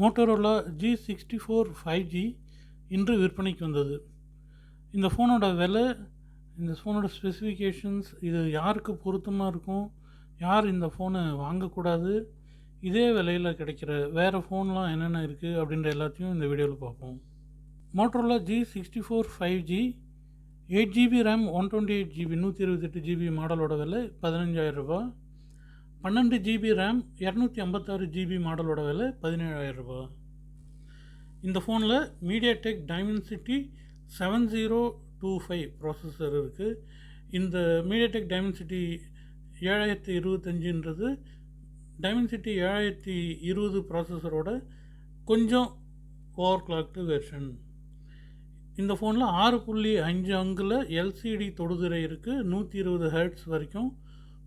Motorola G sixty four five G இன்று விற்பனைக்கு வந்தது. இந்த ஃபோனோட விலை இந்த ஃபோனோட ஸ்பெசிஃபிகேஷன்ஸ் இது யாருக்கு பொருத்தமாக இருக்கும் யார் இந்த ஃபோனை வாங்கக்கூடாது இதே விலையில் கிடைக்கிற வேறு ஃபோன்லாம் என்னென்ன இருக்குது அப்படின்ற எல்லாத்தையும் இந்த வீடியோவில் பார்ப்போம். Motorola G sixty four five G eight GB RAM one twenty eight GB நூற்றி இருபத்தெட்டு ஜிபி மாடலோட விலை பதினஞ்சாயிரம் ரூபாய். பன்னெண்டு ஜிபி ரேம் இரநூத்தி ஐம்பத்தாறு ஜிபி மாடலோட விலை பதினேழாயிரம் ரூபா இந்த ஃபோனில் MediaTek Dimensity seven zero two five processor இருக்குது இந்த மீடியாடெக் டைமென்சிட்டி ஏழாயிரத்தி இருபத்தஞ்சுன்றது டைமென்சிட்டி ஏழாயிரத்தி இருபது ப்ராசஸரோட கொஞ்சம் ஓவர் கிளாக்டு வெர்ஷன் இந்த ஃபோனில் ஆறு புள்ளி அஞ்சு அங்கில் எல்சிடி தொடுதிரை இருக்குது நூற்றி இருபது ஹெர்ட்ஸ் வரைக்கும்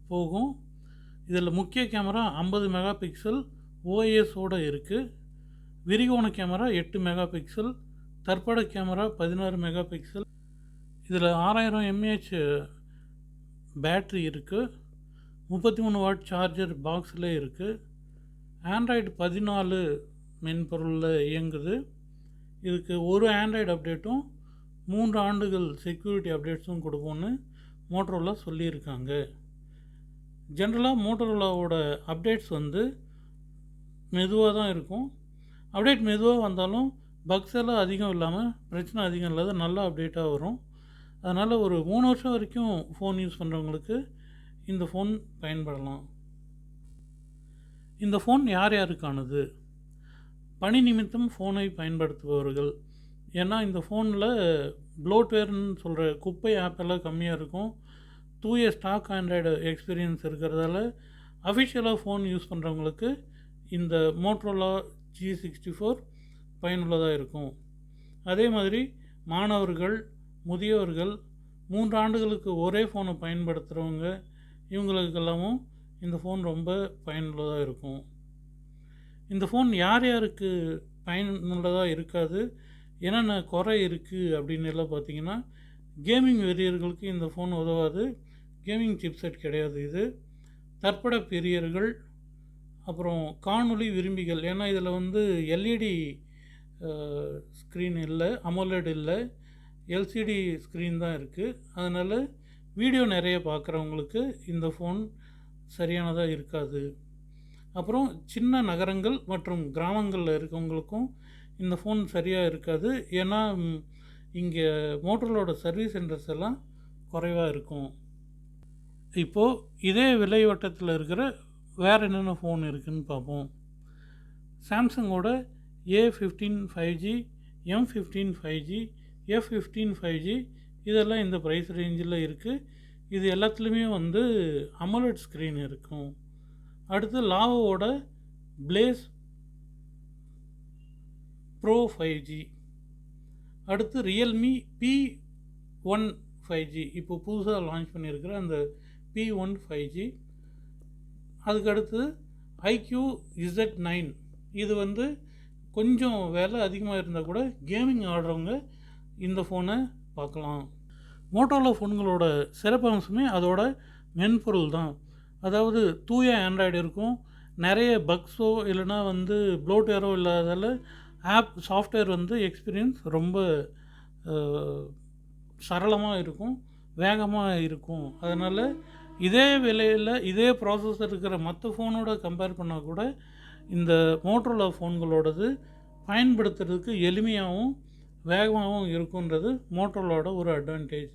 போகும். இதில் முக்கிய கேமரா ஐம்பது மெகா பிக்சல் ஓஎஸோடு இருக்குது விரிகோண கேமரா எட்டு மெகா பிக்சல் தற்பட கேமரா பதினாறு மெகா பிக்சல் இதில் ஆறாயிரம் எம்ஏஹெச் பேட்ரி இருக்குது முப்பத்தி மூணு வாட் சார்ஜர் பாக்ஸில் இருக்குது ஆண்ட்ராய்டு பதினாலு மென்பொருளில் இயங்குது. இதுக்கு ஒரு ஆண்ட்ராய்டு அப்டேட்டும் மூன்று ஆண்டுகள் செக்யூரிட்டி அப்டேட்ஸும் கொடுப்போம்னு மோட்டரில் சொல்லியிருக்காங்க. ஜென்ரலாக மோட்டரோலாவோட அப்டேட்ஸ் வந்து மெதுவாக தான் இருக்கும். அப்டேட் மெதுவாக வந்தாலும் பக்ஸ் எல்லாம் அதிகம் இல்லாமல் பிரச்சனை அதிகம் இல்லாத நல்ல அப்டேட்டாக வரும். அதனால் ஒரு மூணு வருஷம் வரைக்கும் ஃபோன் யூஸ் பண்ணுறவங்களுக்கு இந்த ஃபோன் பயன்படலாம். இந்த ஃபோன் யார் யாருக்கானது? பணி நிமித்தம் ஃபோனை பயன்படுத்துபவர்கள். ஏன்னா இந்த ஃபோனில் ப்ளோட்வேர்னு சொல்கிற குப்பை ஆப்பெல்லாம் கம்மியாக இருக்கும். தூய ஸ்டாக் ஆண்ட்ராய்டு எக்ஸ்பீரியன்ஸ் இருக்கிறதால அஃபிஷியலாக ஃபோன் யூஸ் பண்ணுறவங்களுக்கு இந்த மோட்ரோலா ஜி சிக்ஸ்டி ஃபோர் பயனுள்ளதாக இருக்கும். அதே மாதிரி மாணவர்கள் முதியவர்கள் மூன்று ஆண்டுகளுக்கு ஒரே ஃபோனை பயன்படுத்துகிறவங்க இவங்களுக்கெல்லாமும் இந்த ஃபோன் ரொம்ப பயனுள்ளதாக இருக்கும். இந்த ஃபோன் யார் யாருக்கு பயனுள்ளதாக இருக்காது என்னென்ன குறை இருக்குது அப்படின்னு எல்லாம் பார்த்தீங்கன்னா கேமிங் வெறியர்களுக்கு இந்த ஃபோன் உதவாது. கேமிங் சிப்செட் கிடையாது இது. தற்பட பிரியர்கள் அப்புறம் காணொளி விரும்பிகள். ஏன்னா இதில் வந்து எல்இடி ஸ்க்ரீன் இல்லை அமோலட் இல்லை எல்சிடி ஸ்க்ரீன் தான் இருக்குது அதனால் வீடியோ நிறைய பார்க்குறவங்களுக்கு இந்த ஃபோன் சரியானதாக இருக்காது. அப்புறம் சின்ன நகரங்கள் மற்றும் கிராமங்களில் இருக்கவங்களுக்கும் இந்த ஃபோன் சரியாக இருக்காது. ஏன்னா இங்கே மோட்டரோட சர்வீஸ் சென்டர்ஸ் எல்லாம் குறைவாக இருக்கும். இப்போது இதே விலை வட்டத்தில் இருக்கிற வேறு என்னென்ன ஃபோன் இருக்குதுன்னு பார்ப்போம். சாம்சங்கோட A fifteen five G M fifteen five G F fifteen five G இதெல்லாம் இந்த ப்ரைஸ் ரேஞ்சில் இருக்குது இது எல்லாத்துலேயுமே வந்து அமலட் ஸ்க்ரீன் இருக்கும். அடுத்து லாவோட பிளேஸ் ப்ரோ ஃபைவ் ஜி அடுத்து Realme P one five G இப்போ புதுசாக லான்ச் பண்ணியிருக்கிற அந்த பி ஒன் ஃபைவ் ஜி அதுக்கடுத்து ஐக்யூ இசட் நைன் இது வந்து கொஞ்சம் விலை அதிகமாக இருந்தால் கூட கேமிங் ஆடுறவங்க இந்த ஃபோனை பார்க்கலாம். மோட்டோலோ ஃபோன்களோட சிறப்பம்சமே அதோட மென்பொருள் தான். அதாவது தூய ஆண்ட்ராய்டு இருக்கும். நிறைய பக்ஸோ இல்லைனா வந்து ப்ளோட்வேரோ இல்லாததால் ஆப் சாஃப்ட்வேர் வந்து எக்ஸ்பீரியன்ஸ் ரொம்ப சரளமாக இருக்கும் வேகமாக இருக்கும். அதனால் இதே விலையில் இதே ப்ராசஸர் இருக்கிற மற்ற ஃபோனோட கம்பேர் பண்ணால் கூட இந்த மோட்ரோலா ஃபோன்களோடது பயன்படுத்துறதுக்கு எளிமையாகவும் வேகமாகவும் இருக்குன்றது மோட்டரோலோட ஒரு அட்வான்டேஜ்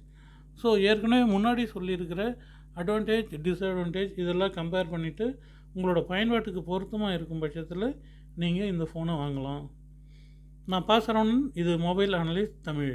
ஸோ ஏற்கனவே முன்னாடி சொல்லியிருக்கிற அட்வான்டேஜ் டிஸ்அட்வான்டேஜ் இதெல்லாம் கம்பேர் பண்ணிவிட்டு உங்களோட பயன்பாட்டுக்கு பொருத்தமாக இருக்கும் பட்சத்தில் நீங்கள் இந்த ஃபோனை வாங்கலாம். நான் பாசரவணன் இது மொபைல் அனலிஸ்ட் தமிழ்.